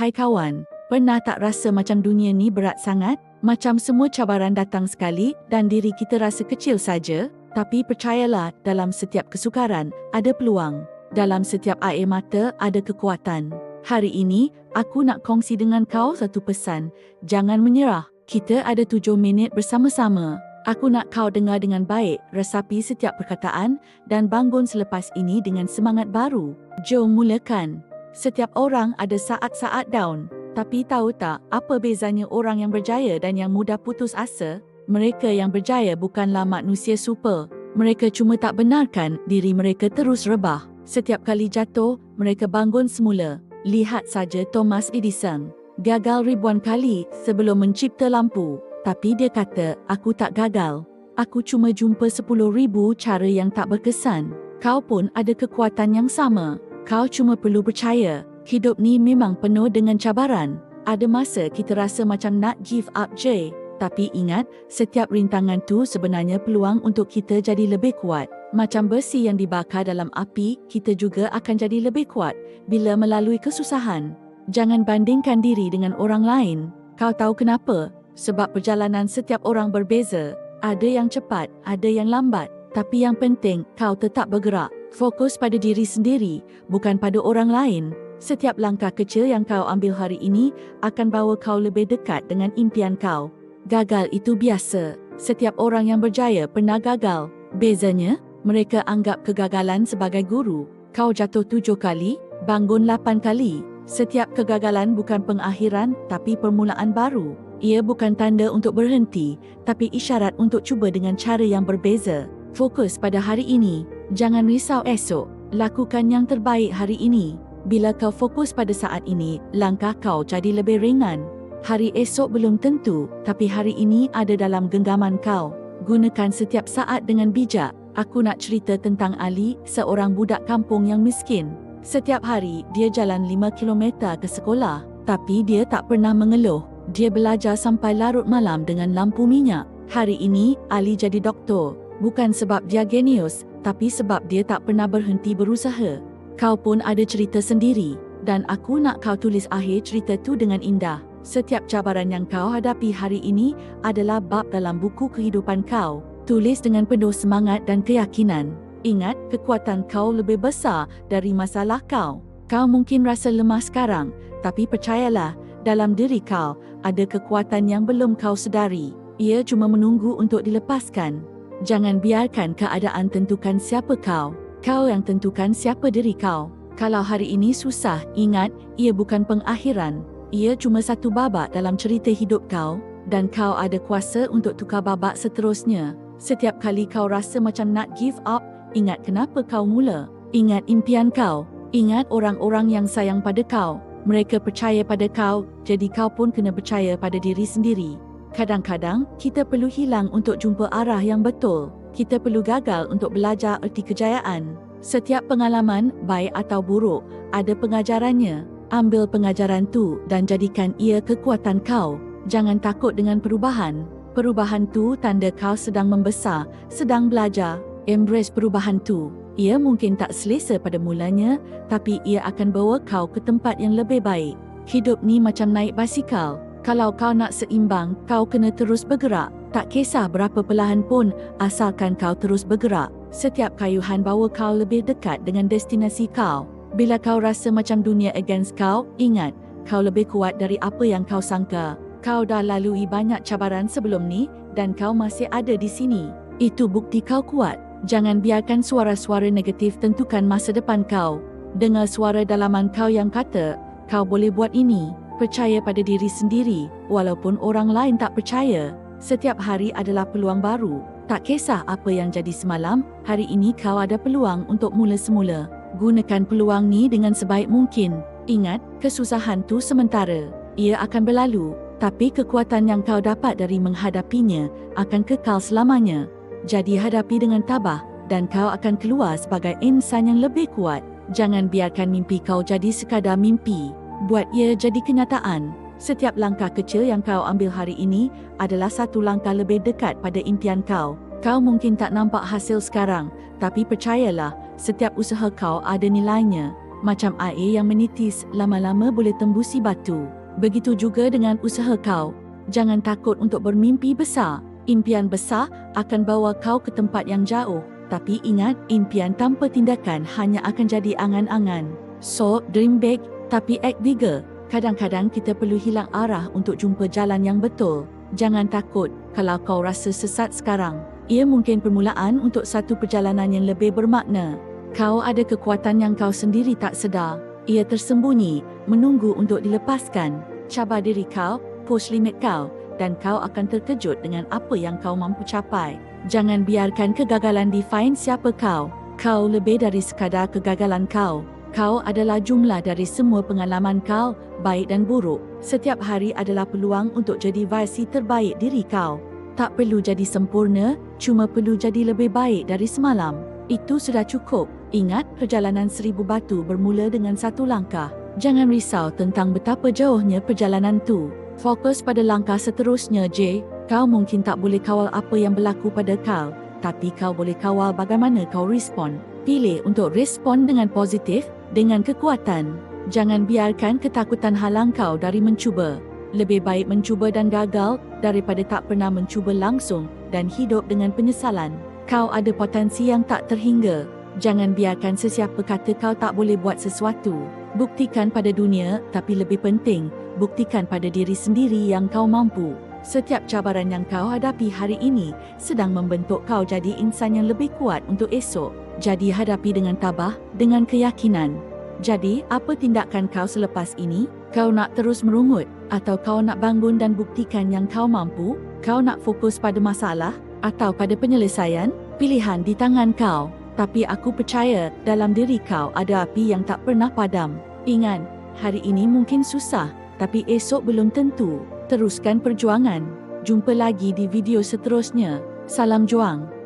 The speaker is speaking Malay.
Hai kawan, pernah tak rasa macam dunia ni berat sangat? Macam semua cabaran datang sekali dan diri kita rasa kecil saja? Tapi percayalah, dalam setiap kesukaran ada peluang. Dalam setiap air mata ada kekuatan. Hari ini, aku nak kongsi dengan kau satu pesan. Jangan menyerah. Kita ada tujuh minit bersama-sama. Aku nak kau dengar dengan baik, resapi setiap perkataan dan bangun selepas ini dengan semangat baru. Jom mulakan. Setiap orang ada saat-saat down. Tapi tahu tak apa bezanya orang yang berjaya dan yang mudah putus asa? Mereka yang berjaya bukanlah manusia super. Mereka cuma tak benarkan diri mereka terus rebah. Setiap kali jatuh, mereka bangun semula. Lihat saja Thomas Edison. Gagal ribuan kali sebelum mencipta lampu. Tapi dia kata, aku tak gagal. Aku cuma jumpa sepuluh ribu cara yang tak berkesan. Kau pun ada kekuatan yang sama. Kau cuma perlu percaya. Hidup ni memang penuh dengan cabaran. Ada masa kita rasa macam nak give up je. Tapi ingat, setiap rintangan tu sebenarnya peluang untuk kita jadi lebih kuat. Macam besi yang dibakar dalam api, kita juga akan jadi lebih kuat bila melalui kesusahan. Jangan bandingkan diri dengan orang lain. Kau tahu kenapa? Sebab perjalanan setiap orang berbeza. Ada yang cepat, ada yang lambat. Tapi yang penting, kau tetap bergerak. Fokus pada diri sendiri, bukan pada orang lain. Setiap langkah kecil yang kau ambil hari ini akan bawa kau lebih dekat dengan impian kau. Gagal itu biasa. Setiap orang yang berjaya pernah gagal. Bezanya, mereka anggap kegagalan sebagai guru. Kau jatuh tujuh kali, bangun lapan kali. Setiap kegagalan bukan pengakhiran tapi permulaan baru. Ia bukan tanda untuk berhenti, tapi isyarat untuk cuba dengan cara yang berbeza. Fokus pada hari ini, jangan risau esok. Lakukan yang terbaik hari ini. Bila kau fokus pada saat ini, langkah kau jadi lebih ringan. Hari esok belum tentu, tapi hari ini ada dalam genggaman kau. Gunakan setiap saat dengan bijak. Aku nak cerita tentang Ali, seorang budak kampung yang miskin. Setiap hari, dia jalan 5 km ke sekolah. Tapi dia tak pernah mengeluh. Dia belajar sampai larut malam dengan lampu minyak. Hari ini, Ali jadi doktor. Bukan sebab dia genius, tapi sebab dia tak pernah berhenti berusaha. Kau pun ada cerita sendiri. Dan aku nak kau tulis akhir cerita tu dengan indah. Setiap cabaran yang kau hadapi hari ini adalah bab dalam buku kehidupan kau. Tulis dengan penuh semangat dan keyakinan. Ingat, kekuatan kau lebih besar dari masalah kau. Kau mungkin rasa lemah sekarang, tapi percayalah, dalam diri kau ada kekuatan yang belum kau sedari. Ia cuma menunggu untuk dilepaskan. Jangan biarkan keadaan tentukan siapa kau. Kau yang tentukan siapa diri kau. Kalau hari ini susah, ingat, ia bukan pengakhiran. Ia cuma satu babak dalam cerita hidup kau dan kau ada kuasa untuk tukar babak seterusnya. Setiap kali kau rasa macam nak give up, ingat kenapa kau mula. Ingat impian kau. Ingat orang-orang yang sayang pada kau. Mereka percaya pada kau, jadi kau pun kena percaya pada diri sendiri. Kadang-kadang, kita perlu hilang untuk jumpa arah yang betul. Kita perlu gagal untuk belajar erti kejayaan. Setiap pengalaman, baik atau buruk, ada pengajarannya. Ambil pengajaran tu dan jadikan ia kekuatan kau. Jangan takut dengan perubahan. Perubahan tu tanda kau sedang membesar, sedang belajar. Embrace perubahan tu. Ia mungkin tak selesa pada mulanya, tapi ia akan bawa kau ke tempat yang lebih baik. Hidup ni macam naik basikal. Kalau kau nak seimbang, kau kena terus bergerak. Tak kisah berapa perlahan pun, asalkan kau terus bergerak. Setiap kayuhan bawa kau lebih dekat dengan destinasi kau. Bila kau rasa macam dunia against kau, ingat, kau lebih kuat dari apa yang kau sangka. Kau dah lalui banyak cabaran sebelum ni dan kau masih ada di sini. Itu bukti kau kuat. Jangan biarkan suara-suara negatif tentukan masa depan kau. Dengar suara dalaman kau yang kata, kau boleh buat ini. Percaya pada diri sendiri, walaupun orang lain tak percaya. Setiap hari adalah peluang baru. Tak kisah apa yang jadi semalam, hari ini kau ada peluang untuk mula semula. Gunakan peluang ni dengan sebaik mungkin. Ingat, kesusahan tu sementara. Ia akan berlalu tapi kekuatan yang kau dapat dari menghadapinya akan kekal selamanya. Jadi hadapi dengan tabah dan kau akan keluar sebagai insan yang lebih kuat. Jangan biarkan mimpi kau jadi sekadar mimpi. Buat ia jadi kenyataan. Setiap langkah kecil yang kau ambil hari ini adalah satu langkah lebih dekat pada impian kau. Kau mungkin tak nampak hasil sekarang, tapi percayalah, setiap usaha kau ada nilainya. Macam air yang menitis lama-lama boleh tembusi batu. Begitu juga dengan usaha kau. Jangan takut untuk bermimpi besar. Impian besar akan bawa kau ke tempat yang jauh. Tapi ingat, impian tanpa tindakan hanya akan jadi angan-angan. So, dream big tapi act bigger. Kadang-kadang kita perlu hilang arah untuk jumpa jalan yang betul. Jangan takut kalau kau rasa sesat sekarang. Ia mungkin permulaan untuk satu perjalanan yang lebih bermakna. Kau ada kekuatan yang kau sendiri tak sedar. Ia tersembunyi, menunggu untuk dilepaskan. Cabar diri kau, push limit kau dan kau akan terkejut dengan apa yang kau mampu capai. Jangan biarkan kegagalan define siapa kau. Kau lebih dari sekadar kegagalan kau. Kau adalah jumlah dari semua pengalaman kau, baik dan buruk. Setiap hari adalah peluang untuk jadi versi terbaik diri kau. Tak perlu jadi sempurna, cuma perlu jadi lebih baik dari semalam. Itu sudah cukup. Ingat, perjalanan seribu batu bermula dengan satu langkah. Jangan risau tentang betapa jauhnya perjalanan tu. Fokus pada langkah seterusnya, J. Kau mungkin tak boleh kawal apa yang berlaku pada kau, tapi kau boleh kawal bagaimana kau respon. Pilih untuk respon dengan positif, dengan kekuatan. Jangan biarkan ketakutan halang kau dari mencuba. Lebih baik mencuba dan gagal daripada tak pernah mencuba langsung dan hidup dengan penyesalan. Kau ada potensi yang tak terhingga. Jangan biarkan sesiapa kata kau tak boleh buat sesuatu. Buktikan pada dunia, tapi lebih penting, buktikan pada diri sendiri yang kau mampu. Setiap cabaran yang kau hadapi hari ini sedang membentuk kau jadi insan yang lebih kuat untuk esok. Jadi hadapi dengan tabah, dengan keyakinan. Jadi, apa tindakan kau selepas ini? Kau nak terus merungut atau kau nak bangun dan buktikan yang kau mampu? Kau nak fokus pada masalah atau pada penyelesaian, pilihan di tangan kau. Tapi aku percaya dalam diri kau ada api yang tak pernah padam. Ingat, hari ini mungkin susah, tapi esok belum tentu. Teruskan perjuangan. Jumpa lagi di video seterusnya. Salam juang.